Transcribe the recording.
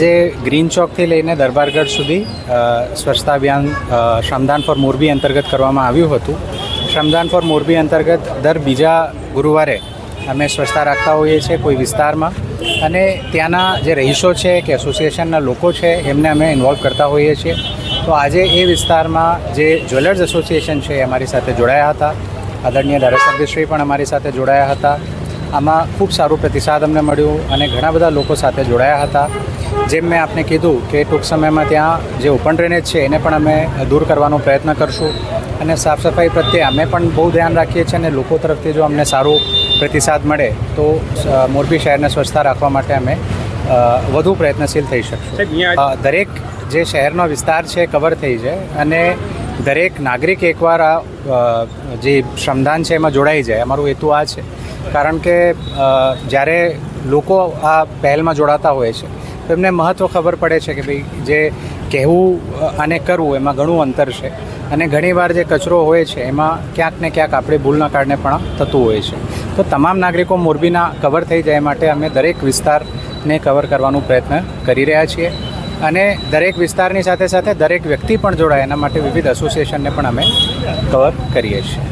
આજે ગ્રીન ચોકથી લઈને દરબારગઢ સુધી સ્વચ્છતા અભિયાન શ્રમદાન ફોર મોરબી અંતર્ગત કરવામાં આવ્યું હતું. શ્રમદાન ફોર મોરબી અંતર્ગત દર બીજા ગુરુવારે અમે સ્વચ્છતા રાખતા હોઈએ છીએ કોઈ વિસ્તારમાં. અને ત્યાંના જે રહીશો છે કે એસોસિએશનના લોકો છે, એમને અમે ઇન્વોલ્વ કરતા હોઈએ છીએ. તો આજે એ વિસ્તારમાં જે જ્વેલર્સ એસોસિએશન છે એ અમારી સાથે જોડાયા હતા. આદરણીય ધારાસભ્યશ્રી પણ અમારી સાથે જોડાયા હતા. આમાં ખૂબ સારું પ્રતિસાદ અમને મળ્યું અને ઘણા બધા લોકો સાથે જોડાયા હતા. જેમ મેં આપને કીધું કે ટૂંક સમયમાં ત્યાં જે ઓપન ડ્રેનેજ છે એને પણ અમે દૂર કરવાનો પ્રયત્ન કરશું. અને સાફ સફાઈ પ્રત્યે અમે પણ બહુ ધ્યાન રાખીએ છીએ અને લોકો તરફથી જો અમને સારું પ્રતિસાદ મળે તો મોરબી શહેરને સ્વચ્છતા રાખવા માટે અમે વધુ પ્રયત્નશીલ થઈ શકશું. દરેક જે શહેરનો વિસ્તાર છે કવર થઈ જાય અને દરેક નાગરિક એકવાર આ જે શ્રમદાન છે એમાં જોડાઈ જાય. અમારું હેતુ આ છે. કારણ કે જ્યારે લોકો આ પહેલમાં જોડાતા હોય છે તો એમને મહત્ત્વ ખબર પડે છે કે ભાઈ જે કહેવું અને કરવું એમાં ઘણું અંતર છે. અને ઘણીવાર જે કચરો હોય છે, એમાં ક્યાંક ને ક્યાંક આપણે ભૂલના કારણે પણ થતું હોય છે. તો તમામ નાગરિકો મોરબીના કવર થઈ જાય માટે અમે દરેક વિસ્તારને કવર કરવાનો પ્રયત્ન કરી રહ્યા છીએ. અને દરેક વિસ્તારની સાથે સાથે દરેક વ્યક્તિ પણ જોડાય, એના માટે વિવિધ એસોસિએશનને પણ અમે કવર કરીએ છીએ.